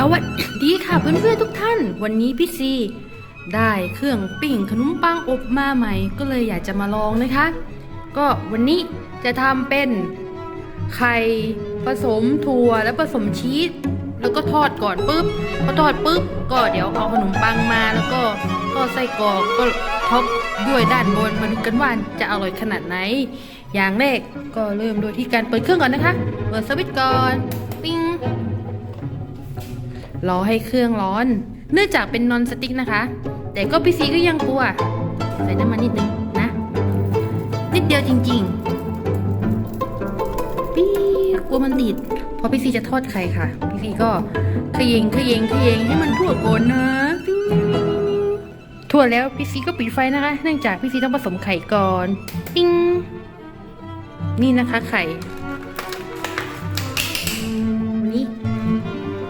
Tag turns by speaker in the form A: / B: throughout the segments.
A: สวัสดีค่ะเพื่อนๆทุกท่าน วันนี้พี่ซี ได้เครื่องปิ้งขนมปังอบมาใหม่ ก็เลยอยากจะมาลองนะคะ ก็วันนี้จะทำเป็นไข่ผสมถั่วและผสมชีสแล้วก็ทอดก่อนปุ๊บพอทอดปุ๊บก็เดี๋ยวเอาขนมปังมาแล้วก็ก็ไส้กรอกก็ท็อปด้วยด้านบนมาดูกันว่าจะอร่อยขนาดไหน อย่างแรกก็เริ่มโดยที่การเปิดเครื่องก่อนนะคะ เปิดสวิตช์ก่อนปิ้ง รอให้เครื่องร้อน เนื่องจากเป็นนอนสติ๊กนะคะ แต่ก็พี่ซีก็ยังกลัว ใส่น้ำมันนิดนึงนะ นิดเดียวจริงๆปี๊กลัวมันติดพอพี่ซีจะทอดไข่ค่ะ พี่ซีก็เขยงเขยงเขยงให้มันทั่วก่อนนะทั่วแล้วพี่ซีก็ปิดไฟนะคะ เนื่องจากพี่ซีต้องผสมไข่ก่อน ปิ้ง นี่นะคะไข่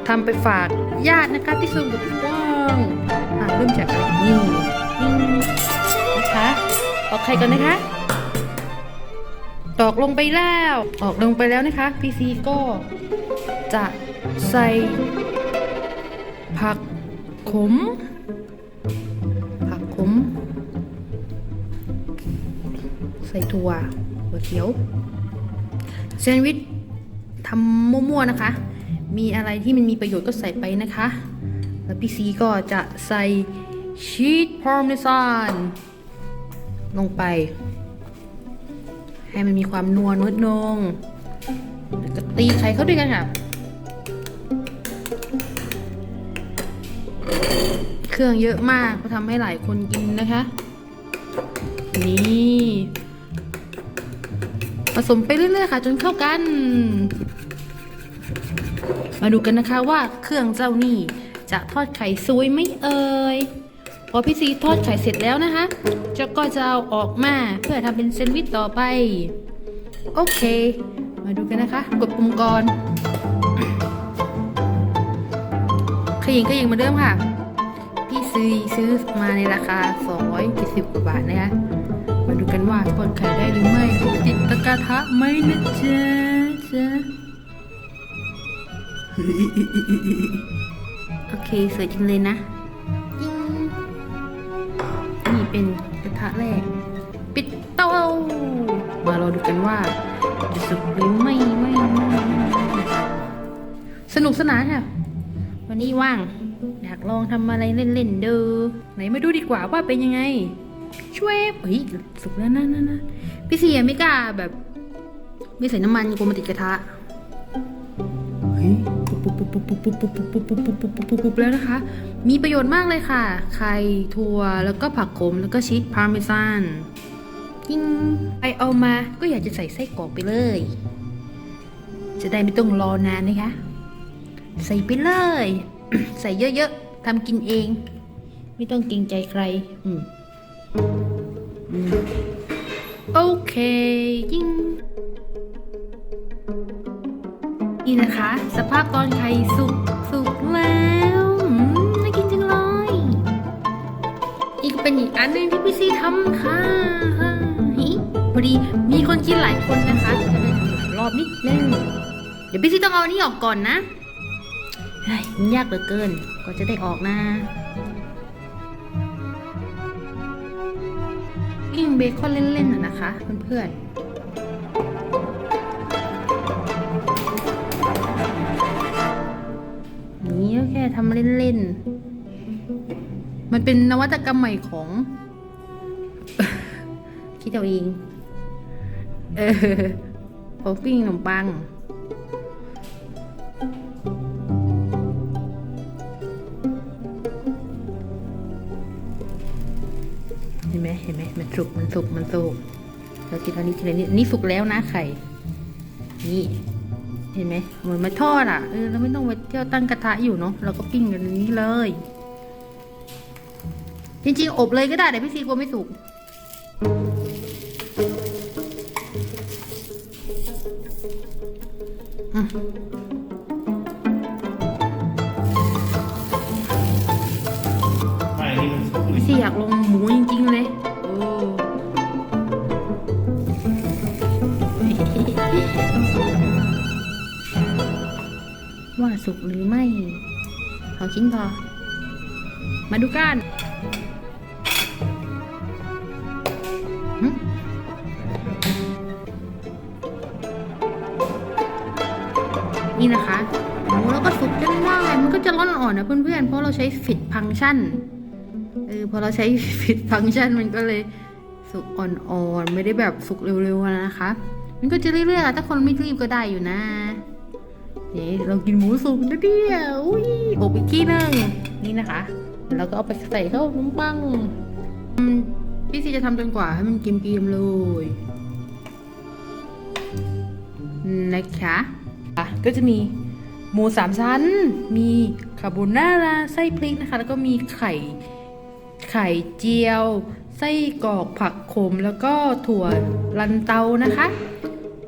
A: ทำไปฝากญาตินะคะที่สูงกับกว้างอ่าเริ่มจากอะไรนี่นี่นะคะออกไข่ก่อนนะคะ ตอกลงไปแล้ว ออกลงไปแล้วนะคะพีซีก็จะใส่ ผักขม ผักขม ใส่ถั่วหัวเขียวแซนด์วิชทำมั่วๆนะคะ มีอะไรที่มันมีประโยชน์ก็ใส่ไปนะคะ แล้วพี่ซีก็จะใส่ชีสพาร์เมซานลงไป ให้มันมีความนัวนิดนึงเดี๋ยวจะตีไข่เข้าด้วยกันค่ะ เครื่องเยอะมากก็ทำให้หลายคนกินนะคะ นี่ผสมไปเรื่อยๆค่ะ จนเข้ากัน มาดูกันนะคะว่าเครื่องเจ้านี่จะทอดไข่สวยไหมเอ่ยพอพี่ซีทอดไข่เสร็จแล้วนะคะจะก็จะเอาออกมาเพื่อทำเป็นแซนด์วิชต่อไป โอเค มาดูกันนะคะ กดปุ่มก่อนขยิงขยิงมาเดิมค่ะ พี่ซื้อซื้อมาในราคา 270กว่าบาทนะคะมาดูกันว่าทอดไข่ได้หรือไม่ติดตะกระทะไหมนะจ๊ะจ๊ะ โอเคสวยจังเลยนะนี่เป็นกระทะแรก ปิดเตามาเรอดูกันว่าจะสุกหรือไม่ไม่ไม่สนุกสนานค่ะ วันนี้ว่าง อยากลองทำอะไรเล่นๆดูไหนมาดูดีกว่าว่าเป็นยังไง ช่วยเฮ้ยสุกแล้วนะนะนะพี่เสียไม่กล้าแบบ ไม่ใส่น้ำมันกลัวมันติดกระทะ เฮ้ยปุ๊บปุ๊บปุ๊บปุ๊บปุ๊บปุ๊บปุ๊บปุ๊บปุ๊บปุ๊บปุ๊บปุ๊บปุ๊บแล้วนะคะ มีประโยชน์มากเลยค่ะ ไข่ถั่วแล้วก็ผักขมแล้วก็ชีสพาร์เมซานยิ่งไปเอามาก็อยากจะใส่ไส้กรอกไปเลย จะได้ไม่ต้องรอนานนะคะ ใส่ไปเลย ใส่เยอะๆทำกินเอง ไม่ต้องเกรงใจใคร อืมอืมโอเคยิ่ง นี่นะคะ สภาพตอนไข่สุกสุกแล้วอืมน่ากินจังเลย อีกเป็นอีกอันหนึ่งที่พี่ซีทำค่ะฮิพอดีมีคนกินหลายคนนะคะจะได้ทำหลายรอบนิดนึงเดี๋ยวพี่ซีต้องเอาอันนี้ออกก่อนนะเฮ้ยมันยากเหลือเกินก็จะได้ออกนะปิ้งเบคอนเล่นๆน่ะนะคะ เพื่อนๆ ทำเล่นๆ มันเป็นนวัตกรรมใหม่ของ คิดเอาเอง เออของปิ้งขนมปังเห็นไหมเห็นไหมมันสุก มันสุก มันสุก เรากินตอนนี้ทีละนิดนี่สุกแล้วนะไข่ นี่ เห็นไหมเหมือนมาทอดอะเออเราไม่ต้องไปเที่ยวตั้งกระทะอยู่เนาะเราก็ปิ้งกันนี้เลย จริงๆ อบเลยก็ได้แต่พี่ซีกลัวไม่สุกอืม
B: ไม่นี่มันสุก
A: พี่ซีอยากลงหมูจริง สุกหรือไม่สอชิ้นพอ มาดูกันนี่นะคะโอ้แล้วก็สุกจนได้ มันก็จะร้อนอ่อนนะเพื่อนๆ เพราะเราใช้ฟิตฟังชัน เออ พอเราใช้ฟิตฟังชันมันก็เลยสุกอ่อนๆ ไม่ได้แบบสุกเร็วๆนะคะ มันก็จะเรื่อยๆอะถ้าคนไม่รีบก็ได้อยู่นะ เดี๋ยวเรากินหมูสุกนะเดียวอุ้ยอบอีกทีหนึงนี่นะคะ แล้วก็เอาไปใส่เข้าขนมปังพี่ซีจะทำจนกว่าให้มันกิมกิมๆเลยนะคะอะก็จะมีหมูสามชั้น มีคาโบนาราไส้พริกนะคะ แล้วก็มีไข่ไข่เจียว ไส้กรอกผักขม แล้วก็ถั่วลันเตานะคะ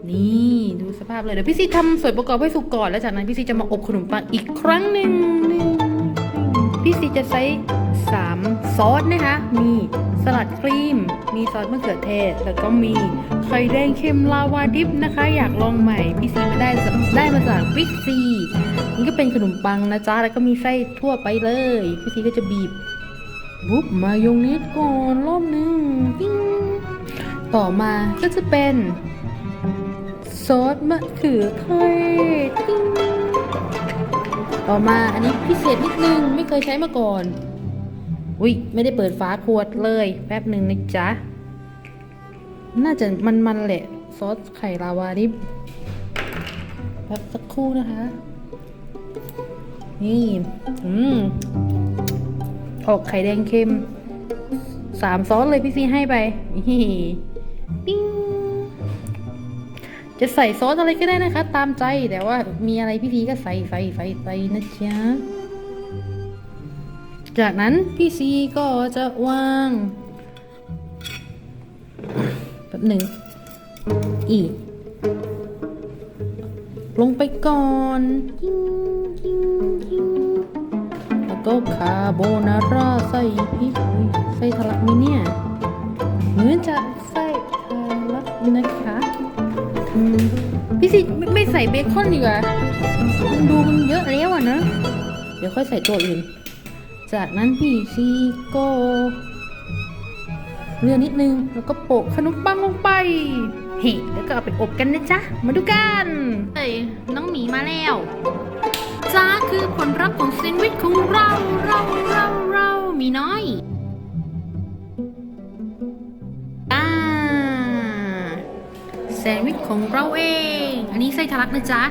A: นี่ดูสภาพเลยเดี๋ยวพี่ซีทำส่วนประกอบให้สุกก่อนแล้วจากนั้นพี่ซีจะมาอบขนมปังอีกครั้งหนึ่งหนึ่งพี่ซีจะใช้สามซอสนะคะ มีสลัดครีม มีซอสมะเขือเทศ แล้วก็มีไข่แดงเค็มลาวาดิฟนะคะ อยากลองใหม่พี่ซีมาได้ได้มาจากบิ๊กซีนี่ก็เป็นขนมปังนะจ๊ะแล้วก็มีไส้ทั่วไปเลยพี่ซีก็จะบีบบุ๊บมายองเนสก่อนรอบหนึงปิ้งต่อมาก็จะเป็น ซอสมะเขือเทศติ้งต่อมาอันนี้พิเศษนิดนึงไม่เคยใช้มาก่อนอุ๊ยไม่ได้เปิดฝาขวดเลย แป๊บหนึ่งนะจ๊ะ น่าจะมันๆแหละ ซอสไข่ลาวาดิบแป๊บสักครู่นะคะ นี่อืมออกไข่แดงเค็มสามซอสเลยพี่ซีให้ไปนี่ปิ้ง จะใส่ซอสอะไรก็ได้นะคะ ตามใจแต่ว่ามีอะไรพี่ซีก็ใส่ใส่ใส่ใส่นะจ๊ะ จากนั้นพี่ซีก็จะวางแบบหนึ่งอีก ลงไปก่อนกิ้งกิ้งกิ้งแล้วก็คาโบนาร่าใส่พริกใส่ทะลักไหมเนี่ย เหมือนจะใส่ทะลักนะคะ ใส่เบคอนดีกว่ามันดูมันเยอะแล้วอะนะ เดี๋ยวค่อยใส่ตัวอื่น จากนั้นพี่ซีก็เลือนิดนึง แล้วก็โปะขนมปังลงไปเฮ้แล้วก็เอาไปอบกันนะจ๊ะ มาดูกันเอ้ยน้องหมีมาแล้วจ้าคือผลลัพธ์ของแซนด์วิชของเราเราเราเรามีน้อย แซนด์วิชของเราเอง อันนี้ไส้ทะลักนะจ๊ะ